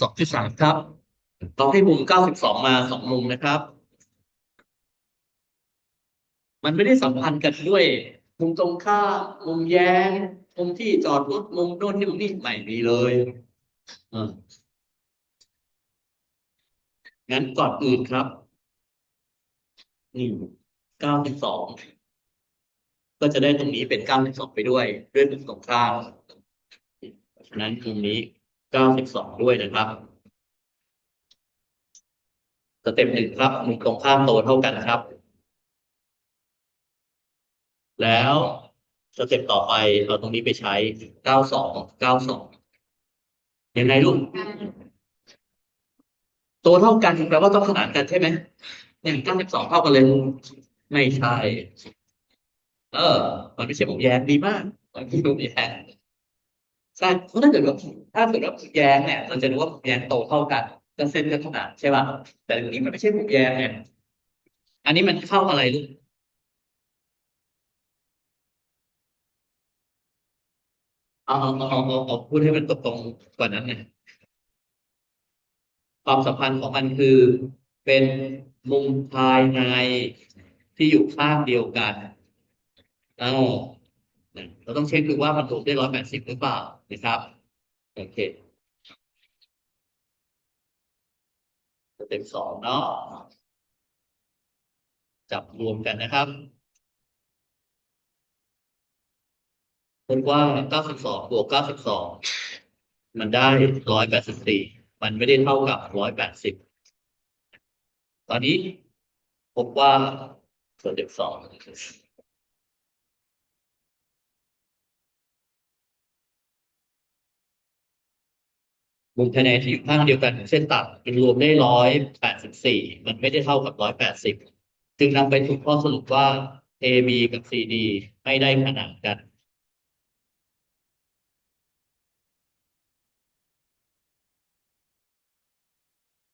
สองจุดสามครับเราให้มุมเก้าสิบสองมาสองมุมนะครับ มันไม่ได้สัมพันธ์กันด้วย มุมตรงข้ามมุมแย้ง มุมที่จอดรถมุมโน่นนี่มุมนี่ไม่มีเลยอ่างั้นก่อนอื่นครับ นี่เก้าสิบสองก็จะได้ตรงนี้เป็นเก้าสิบสองไปด้วย ด้วยมุมตรงข้ามฉะนั้นมุมนี้ เก้าสิบสองด้วยนะครับ สเต็ปหนึ่งครับมุมตรงข้ามโตเท่ากันครับ แล้วสเต็ปต่อไปเอาตรงนี้ไปใช้เก้าสองเก้าสองยังไงลูกตัวเท่ากันแปลว่าต้องขนานกันใช่ไหมเนี่ยเก้าสิบสองเท่ากันเลยไม่ใช่ เออ มันไม่ใช่ผมแย้งดีมากมันคือผมแย้ง ใช่ถ้าเกิดว่าถ้าเกิดว่าผมแยงเนี่ยเราจะรู้ว่าผมแยงโตเท่ากันก็เส้นก็ขนานใช่ป่ะแต่อันนี้มันไม่ใช่ผมแยงเนี่ยอันนี้มันเข้าอะไรลูกเอาเอาเอาเอาพูดให้มันตรงๆกว่านั้นเนี่ยความสัมพันธ์ของมันคือเป็นมุมภายในที่อยู่ข้างเดียวกันเอา เราต้องเช็คดูว่ามันถูกได้ร้อยแปดสิบหรือเปล่านะครับโอเคสเต็ปสองเนาะจับรวมกันนะครับคนกว้าง92บวก92มันได้184มันไม่ได้เท่ากับ180ตอนนี้พบว่าสเต็ปสอง มุมคะแนนที่อยู่ข้างเดียวกันของเส้นตัดมันรวมได้ร้อยแปดสิบสี่มันไม่ได้เท่ากับร้อยแปดสิบจึงนำไปสู่ข้อสรุปว่า AB กับ CD ไม่ได้ขนานกัน